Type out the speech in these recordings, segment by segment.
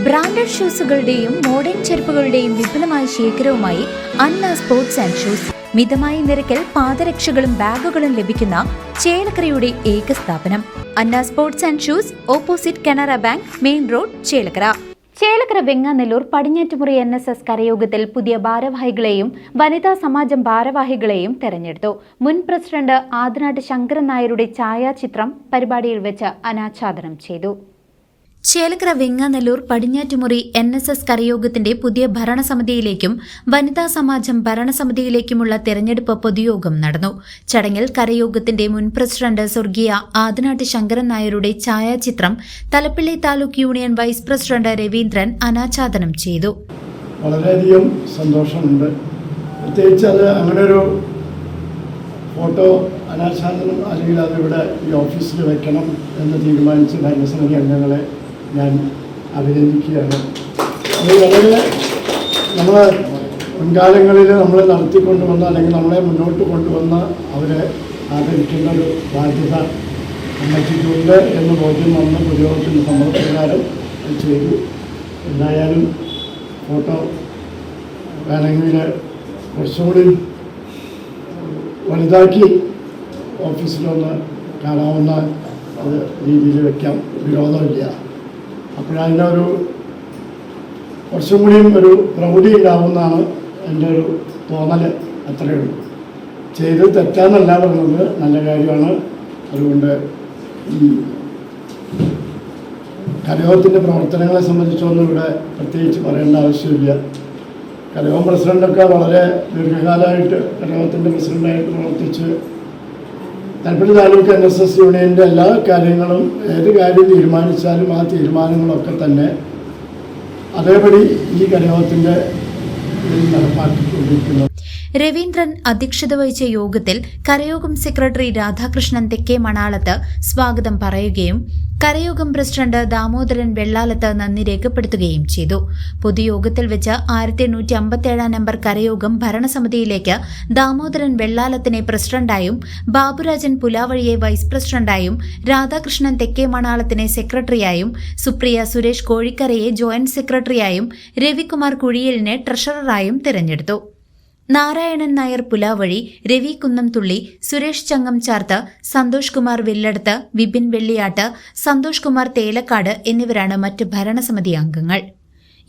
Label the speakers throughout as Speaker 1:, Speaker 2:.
Speaker 1: Branded ഷൂസുകളുടെയും modern ചെരുപ്പുകളുടെയും വിപുലമായ ശേഖരവുമായി അന്ന സ്പോർട്സ് ആൻഡ് ഷൂസ്. മിതമായ നിരക്കിൽ പാദരക്ഷകളും ബാഗുകളും ലഭിക്കുന്ന ചേലക്കരയുടെ ഏക സ്ഥാപനം. Anna sports and shoes opposite Canara bank main road Chelakkara. Chelakkara Venganellur Padinjattumuri N S S കരയോഗത്തിൽ പുതിയ ഭാരവാഹികളെയും വനിതാ സമാജം ഭാരവാഹികളെയും തെരഞ്ഞെടുത്തു. മുൻ പ്രസിഡന്റ് ആദിനാട്ട് ശങ്കരൻ നായരുടെ ഛായാചിത്രം പരിപാടിയിൽ വെച്ച് അനാച്ഛാദനം ചെയ്തു. Chelakkara Venganellur Padinjattumuri N S S കരയോഗത്തിന്റെ പുതിയ ഭരണസമിതിയിലേക്കും വനിതാ സമാജം ഭരണസമിതിയിലേക്കുമുള്ള തെരഞ്ഞെടുപ്പ് പൊതുയോഗം നടന്നു. ചടങ്ങിൽ കരയോഗത്തിന്റെ മുൻ പ്രസിഡന്റ് സ്വർഗീയ ആദിനാട്ട് ശങ്കരൻ നായരുടെ ഛായാചിത്രം Thalappilly taluk union vice president Raveendran അനാച്ഛാദനം ചെയ്തു.
Speaker 2: വളരെയധികം സന്തോഷമുണ്ട്. പ്രത്യേകിച്ച് അത് അങ്ങനെ ഒരു ഫോട്ടോ അനാച്ഛാദനം അല്ലെങ്കിൽ അതിവിടെ ഈ ഓഫീസിൽ വെക്കണം എന്ന് തീരുമാനിച്ച് ഭരണസമിതി അംഗങ്ങളെ ഞാൻ അഭിനന്ദിക്കുകയാണ്. അത് വളരെ നമ്മൾ മുൻകാലങ്ങളിൽ നമ്മൾ നടത്തിക്കൊണ്ടുവന്ന അല്ലെങ്കിൽ നമ്മളെ മുന്നോട്ട് കൊണ്ടുവന്ന അവരെ ആദരിക്കുന്ന ഒരു ബാധ്യത അമ്മയ്ക്കുണ്ട് എന്ന് ബോധ്യം വന്ന പുരോഗത്തിന്റെ സമ്മതപ്രകാരം അത് ചെയ്തു. എന്തായാലും ഫോട്ടോ വേണമെങ്കിൽ കുറച്ചുകൂടി വലുതാക്കി ഓഫീസിലൊന്ന് കാണാവുന്ന രീതിയിൽ വയ്ക്കാം വിരോധമില്ല. അപ്പോഴതിന്റെ ഒരു കുറച്ചും കൂടിയും ഒരു പ്രൗഢി ഉണ്ടാവുമെന്നാണ് എന്റെ ഒരു തോന്നൽ അത്രയേ ഉള്ളൂ. ചെയ്ത് തെറ്റാന്നല്ല പറഞ്ഞത്. നല്ല കാര്യമാണ്. അതുകൊണ്ട് ഈ കരയോഗത്തിന്റെ പ്രവർത്തനങ്ങളെ സംബന്ധിച്ചൊന്നും ഇവിടെ പ്രത്യേകിച്ച് പറയേണ്ട ആവശ്യമില്ല. കരയോഗം പ്രസിഡന്റൊക്കെ വളരെ ദീർഘകാലമായിട്ട് കരയോഗത്തിന്റെ പ്രസിഡന്റായിട്ട് പ്രവർത്തിച്ച് Thalappilly taluk N S S യൂണിയന്റെ എല്ലാ കാര്യങ്ങളും ഏത് കാര്യം തീരുമാനിച്ചാലും ആ തീരുമാനങ്ങളൊക്കെ തന്നെ അതേപടി ഈ കരയോഗത്തിന്റെ ഇതിൽ നടപ്പാക്കിക്കൊണ്ടിരിക്കുന്നു.
Speaker 1: രവീന്ദ്രൻ അധ്യക്ഷത വഹിച്ച യോഗത്തിൽ കരയോഗം സെക്രട്ടറി രാധാകൃഷ്ണൻ തെക്കേ മണാളത്ത് സ്വാഗതം പറയുകയും കരയോഗം പ്രസിഡന്റ് ദാമോദരൻ വെള്ളാലത്ത് നന്ദി രേഖപ്പെടുത്തുകയും ചെയ്തു. പൊതുയോഗത്തിൽ വെച്ച് ആയിരത്തി എണ്ണൂറ്റി അമ്പത്തിയേഴാം നമ്പർ കരയോഗം ഭരണസമിതിയിലേക്ക് ദാമോദരൻ വെള്ളാലത്തിനെ പ്രസിഡന്റായും ബാബുരാജൻ പുലാവഴിയെ വൈസ് പ്രസിഡന്റായും രാധാകൃഷ്ണൻ തെക്കേ മണാളത്തിനെ സെക്രട്ടറിയായും സുപ്രിയ സുരേഷ് കോഴിക്കരയെ ജോയിന്റ് സെക്രട്ടറിയായും രവികുമാർ കുഴിയലിനെ ട്രഷററായും തിരഞ്ഞെടുത്തു. നാരായണൻ നായർ പുലാവഴി രവി കുന്നംതുള്ളി സുരേഷ് ചങ്ങം ചാർത്ത് സന്തോഷ് കുമാർ വില്ലടത്ത് വിപിൻ വെള്ളിയാട്ട് സന്തോഷ് കുമാർ തേലക്കാട് എന്നിവരാണ് മറ്റ് ഭരണസമിതി അംഗങ്ങൾ.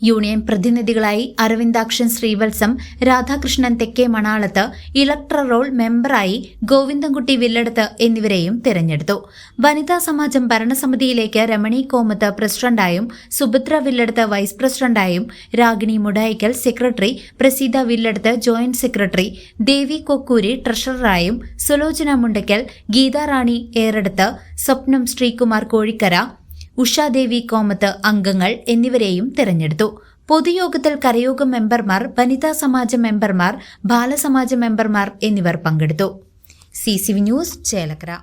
Speaker 1: യൂണിയൻ പ്രതിനിധികളായി അരവിന്ദാക്ഷൻ ശ്രീവത്സം രാധാകൃഷ്ണൻ തെക്കേ മണാളത്ത് ഇലക്ട്ര റോൾ മെമ്പറായി ഗോവിന്ദൻകുട്ടി വില്ലടത്ത് എന്നിവരെയും തിരഞ്ഞെടുത്തു. വനിതാ സമാജം ഭരണസമിതിയിലേക്ക് രമണി കോമത്ത് പ്രസിഡന്റായും Subhadra Villadath vice പ്രസിഡന്റായും Ragini Mudayikkal secretary Praseetha Villadath joint secretary Devi Kokkuri ട്രഷററായും Sulochana Mundakkal Geetharani ഏറെടുത്ത് സ്വപ്നം ശ്രീകുമാർ കോഴിക്കര ഉഷാദേവി കോമത്ത് അംഗങ്ങൾ എന്നിവരെയും തിരഞ്ഞെടുത്തു. പൊതുയോഗത്തിൽ കരയോഗം മെമ്പർമാർ വനിതാ സമാജ മെമ്പർമാർ ബാലസമാജ മെമ്പർമാർ എന്നിവർ പങ്കെടുത്തു. C C V news Chelakkara.